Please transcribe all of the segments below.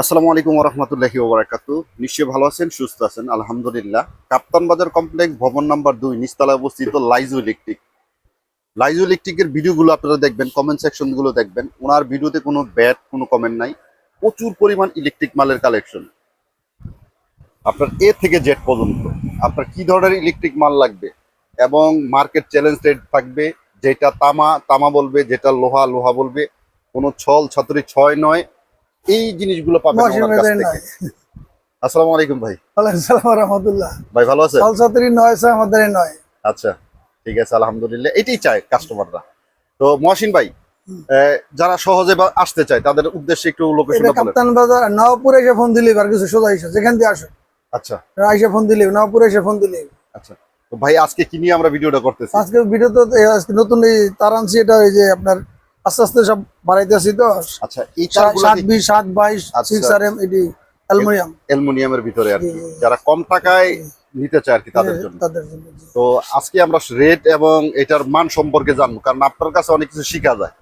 আসসালামু আলাইকুম রহমতুল্লাহি ওবরাকাতু। নিশ্চয়ই ভালো আছেন, সুস্থ আছেন, আলহামদুলিল্লাহ। কাপ্তান বাজার কমপ্লেক্স ভবন নাম্বার দুই, নিচতলায় অবস্থিত লাইজু ইলেকট্রিক। লাইজু ইলেকট্রিকের ভিডিওগুলো আপনারা দেখবেন কমেন্ট সেকশনগুলো দেখবেন। ওনার ভিডিওতে কোনো ব্যাড কোনো কমেন্ট নাই। প্রচুর পরিমাণ ইলেকট্রিক মালের কালেকশন আপনার এ থেকে জেড পর্যন্ত। আপনার কি ধরনের ইলেকট্রিক মাল লাগবে? এবং মার্কেট চ্যালেঞ্জ রেট থাকবে, যেটা তামা তামা বলবে, যেটা লোহা লোহা বলবে। কোনো ছল, ছাত্রী ছয় নয় এই জিনিসগুলো পাবেন ওনার কাছ থেকে। আসসালামু আলাইকুম ভাই। ওয়ালাইকুম সালাম রহমতুল্লাহ ভাই ভালো আছেন? সালসাতিরি নয় আমাদের নয়। আচ্ছা ঠিক আছে আলহামদুলিল্লাহ। এটাই চায় কাস্টমাররা তো মহসিন ভাই যারা সহজে আসতে চায় তাদের উদ্দেশ্যে একটু এটা লোকেশনটা বলেন কাপ্তান বাজার নওপুরে এসে ফোন দিলে আর কিছু সোজা এসে যেখান দিয়ে আসো আচ্ছা। আইসে ফোন দিলি নওপুরে এসে ফোন দিলে আচ্ছা। তো ভাই আজকে কি নিয়ে আমরা ভিডিওটা করতেছি? আজকে ভিডিও তো আজকে নতুন এই তার আনছি এটা ওই যে আপনার আস্তে আস্তে সব বাড়াইতে আসি তো। আচ্ছা সাত বিশ সাত বাইশ। সিক্স আর এম এটি অ্যালুমিনিয়াম। অ্যালুমিনিয়ামের ভিতরে আর কি। যারা কম টাকায় নিতে চায় আর কি তাদের জন্য। তাদের জন্য। তো আজকে আমরা রেট এবং এটার মান সম্পর্কে জানব কারণ আপনার কাছে অনেক কিছু শেখা যায়।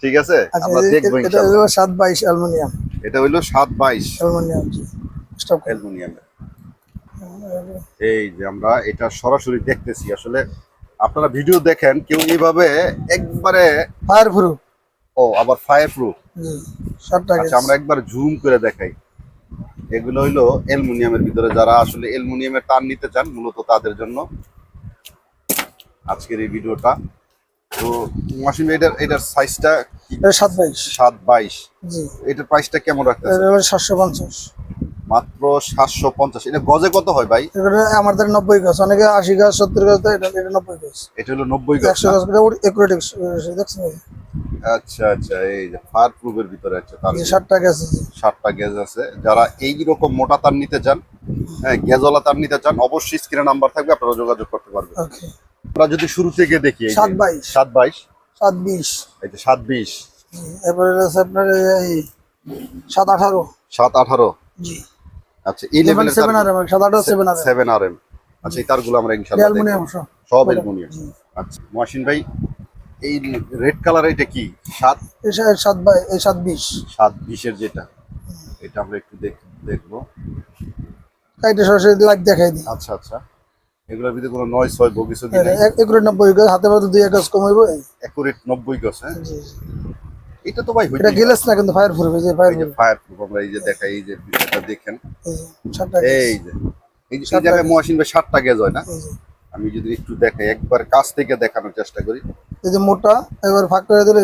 ঠিক আছে? আচ্ছা আমরা দেখব এটা। হলো সাত বাইশ অ্যালুমিনিয়াম। এটা হইল সাত বাইশ। অ্যালুমিনিয়াম অ্যালুমিনিয়ামের। এই যে আমরা এটা সরাসরি দেখতেছি আসলে আপনারা ভিডিও দেখেন কেউ এইভাবে একবারে ফায়ার প্রুফ ও আবার ফায়ার প্রুফ আচ্ছা আমরা একবার জুম করে দেখাই। এগুলো হইল অ্যালুমিনিয়ামের ভিতরে যারা আসলে অ্যালুমিনিয়ামের তার নিতে চান মূলত তাদের জন্য আজকের এই ভিডিওটা। তো মাসিম এটার এটার সাইজটা সাত বাইশ। সাত বাইশ। জি। এটার প্রাইসটা কেমন হলো সাতশো পঞ্চাশ। মাত্র সাতশো পঞ্চাশ। এটা গজে কত হয় ভাই? আমাদের নব্বই গাছ অনেকে আশি গাছ সত্তর গাছ এটা এটা নব্বই গাছ এটা হলো নব্বই একশো গাছ দেখছেন আচ্ছা আচ্ছা এই যে ফায়ার প্রুফের ভিতরে আছে ষাটটা গ্যাস আছে। যারা এই রকম মোটা তার নিতে চান হ্যাঁ তার নিতে চান অবশ্যই স্ক্রিনে নাম্বার থাকবে আপনারা যোগাযোগ করতে পারবেন। আমরা যদি শুরু থেকে দেখি সাত বাইশ। সাত বাইশ। সাত বিশ। এই যে সাত বিশ। এরপরে আপনার এই সাত আঠারো। সাত আঠারো। জি। আচ্ছা এই লেভেলের সেভেন আর এম আঠারো seven R M seven R M আচ্ছা এই তারগুলো আমরা ইনশাল্লাহ দেখব। অ্যালুমিনিয়াম সব। অ্যালুমিনিয়াম আচ্ছা মহাসিন ভাই এই রেড কালার এটা কি? সাত? এই সা- সাত বাই এই সাত বিশ। সাত বিশের যেটা। এটা আমরা একটু দেখ- দেখব। কাইটে সরাসরি লাইট দেখাই দিই। আচ্ছা আচ্ছা। এগুলোর ভিতরে কোনো নয় ছয় বগিস দিলে একুরেট নব্বই গাছ হাতে পাতে দুই এক গাছ কমাইবো। একুরেট নব্বই গছ হ্যাঁ। এটা তো ভাই এটা গেলেস না কিন্তু ফায়ার প্রুফ এই যে ফায়ার যে ফায়ার প্রুফ আমরা এই যে দেখাই এই যে বিষয়টা দেখেন। এই যে এই যে এই জায়গায় মহাসিন ভাই ষাটটা গেজ হয় না? আমি যদি একটু দেখাই একবার কাছ থেকে দেখানোর চেষ্টা করি। এই যে মোটা এবার ফাঁক করে দিলে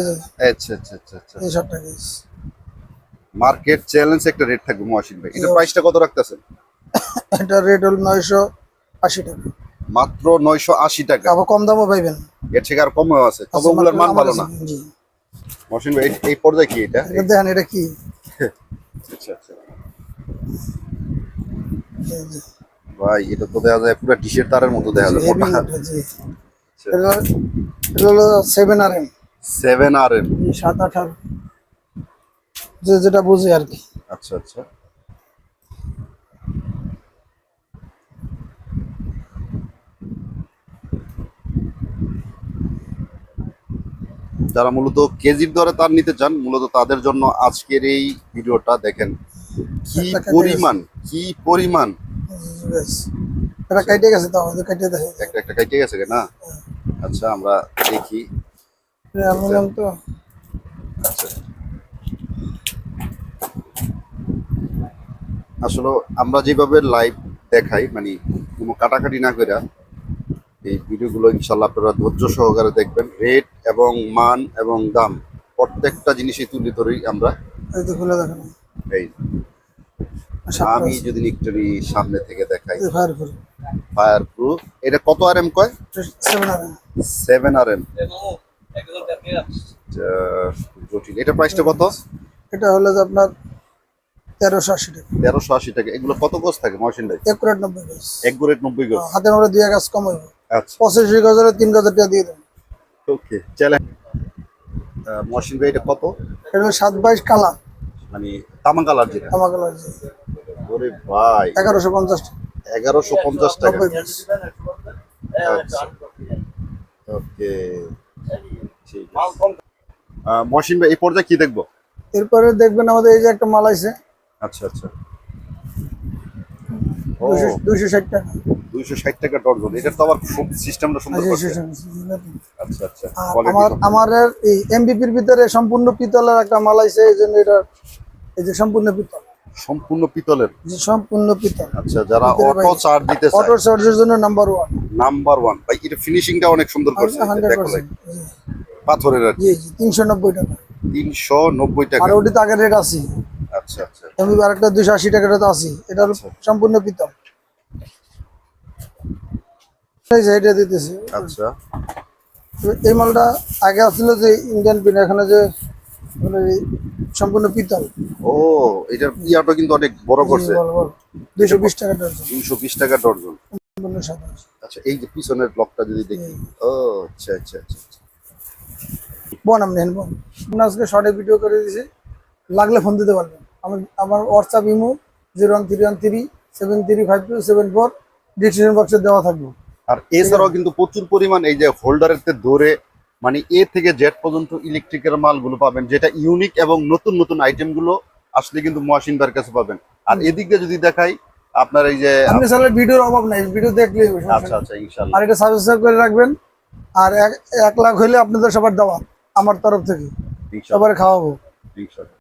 আচ্ছা আচ্ছা আচ্ছা আচ্ছা। এই সাতটা গাছ মার্কেট চ্যালেঞ্জ একটা রেট থাকবে মহাসিন ভাই। এটা। প্রাইসটা কত রাখতেছেন? এটা রেট হল নয়শো আশি টাকা। মাত্র নয়শো আশি টাকা। আবার কম দামও পাইবেন। এর থেকে আর কমও আছে তবে ওগুলোর মান ভালো না। জি। মহাসিন ভাই এই- পর্দা কি এটা? দেখেন এটা কি? আচ্ছা আচ্ছা। ভাই এটা তো দেখা যায় পুরো টি-শার্ট তারের মতো দেখা যায় পর্দা। মোটা এটা, জি। এটা হলো seven R M seven R M সাত আঠারো যে যেটা বুঝি আর কি। আচ্ছা আচ্ছা। যারা মূলত কেজির দরে তার নিতে চান মূলত তাদের জন্য আজকের এই ভিডিওটা দেখেন। কি পরিমাণ কি পরিমাণ। এটা কাইটে গেছে তো আমাদের কাইটে দেখে একটা গেছে না? আচ্ছা আমরা দেখি। অ্যালুমিনিয়াম তো আচ্ছা। আসলে আমরা যেভাবে লাইভ দেখাই মানে কোনো কাটাকাটি না করে এই ভিডিওগুলো ইনশাল্লাহ আপনারা ধৈর্য সহকারে দেখবেন। রেট এবং মান এবং দাম প্রত্যেকটা জিনিসই তুলে ধরেই আমরা এই আমি যদি একটু সামনে থেকে দেখাই। Fireproof. এটা কত আর এম কয়? সেভেন আর এম এম জটিল। এটা প্রাইসটা কত? এটা হলো যে আপনার তেরোশো আশি টাকা। তেরোশো আশি টাকা। এগুলো কত গোছ থাকে মহসিন ভাই? একুরেট নব্বই গাছ এক গোরেট নব্বই গোছ হাতে আমরা দুই গাছ কম হইব। আচ্ছা পঁচাশি গাছের তিন গাছের টাকা দিয়ে দেবেন ওকে চ্যালেঞ্জ মহসিন ভাই এটা কত? এটা সাত বাইশ কালার মানে তামা কালার যেটা। তামা কালার ওরে ভাই। এগারোশো পঞ্চাশ টাকা। এগারোশো পঞ্চাশ টাকা। আচ্ছা। ওকে ঠিক মহসিন ভাই এই পর্যায়ে কি দেখব? এরপরে দেখবেন আমাদের এই যে একটা মাল আছে আচ্ছা আচ্ছা। দুইশো ষাট টাকা। দুইশো ষাট টাকা ডর্জন এটার তো আবার সিস্টেমটা সুন্দর আচ্ছা, আচ্ছা আচ্ছা। আমার। আমার এই এমবিপির ভিতরে সম্পূর্ণ পিতলের একটা মাল আছে এই জন্য এটা এই যে সম্পূর্ণ পিতল। সম্পূর্ণ পিতলের? যে সম্পূর্ণ পিতল। আচ্ছা যারা অটো। চার্জ দিতে চায়। অটো চার্জের জন্য নাম্বার ওয়ান নাম্বার ওয়ান ভাই এটা ফিনিশিংটা অনেক সুন্দর করছে। পাথরের আর জি জি তিনশো নব্বই টাকা। তিনশো নব্বই টাকা। আর ওটি তো আগের রেট আছে আচ্ছা আচ্ছা। এমবি আরেকটা দুইশো আশি টাকা রেট আছে এটা আচ্ছা। সম্পূর্ণ পিতল। এটা দিতেছি। আচ্ছা। এই মালটা আগে আসছিল যে ইন্ডিয়ান পিন এখানে যে মানে সম্পূর্ণ পিতল। ও এটার ইয়াটা কিন্তু অনেক বড় করছে। টাকা টাকা ডর্জন সম্পূর্ণ সাদা। আচ্ছা এই যে পিছনের ব্লকটা যদি দেখি। ও আচ্ছা আচ্ছা আচ্ছা আচ্ছা। বোন আপনি হেন আপনি আজকে শর্টে ভিডিও করে দিয়েছি লাগলে ফোন দিতে পারবেন। আমার আমার WhatsApp imo zero one three one three seven three five two seven four description বক্সে দেওয়া থাকবে। আর এছাড়াও কিন্তু প্রচুর পরিমাণ এই যে হোল্ডারের ধরে মানে এ থেকে জেড পর্যন্ত ইলেকট্রিকের মালগুলো পাবেন যেটা ইউনিক এবং নতুন নতুন আইটেমগুলো আসলে কিন্তু মহাসিন ভাইয়ের কাছে পাবেন। আর এদিক দিয়ে যদি দেখাই আপনার এই যে আপনি চাইলে ভিডিওর অভাব নাই ভিডিও দেখলে আচ্ছা আচ্ছা ইনশাল্লাহ আর এটা সাবস্ক্রাইব করে রাখবেন আর এক লাখ হলে আপনাদের সবার দেওয়া আমার তরফ থেকে। সবার খাওয়াবো। ইনশাল্লাহ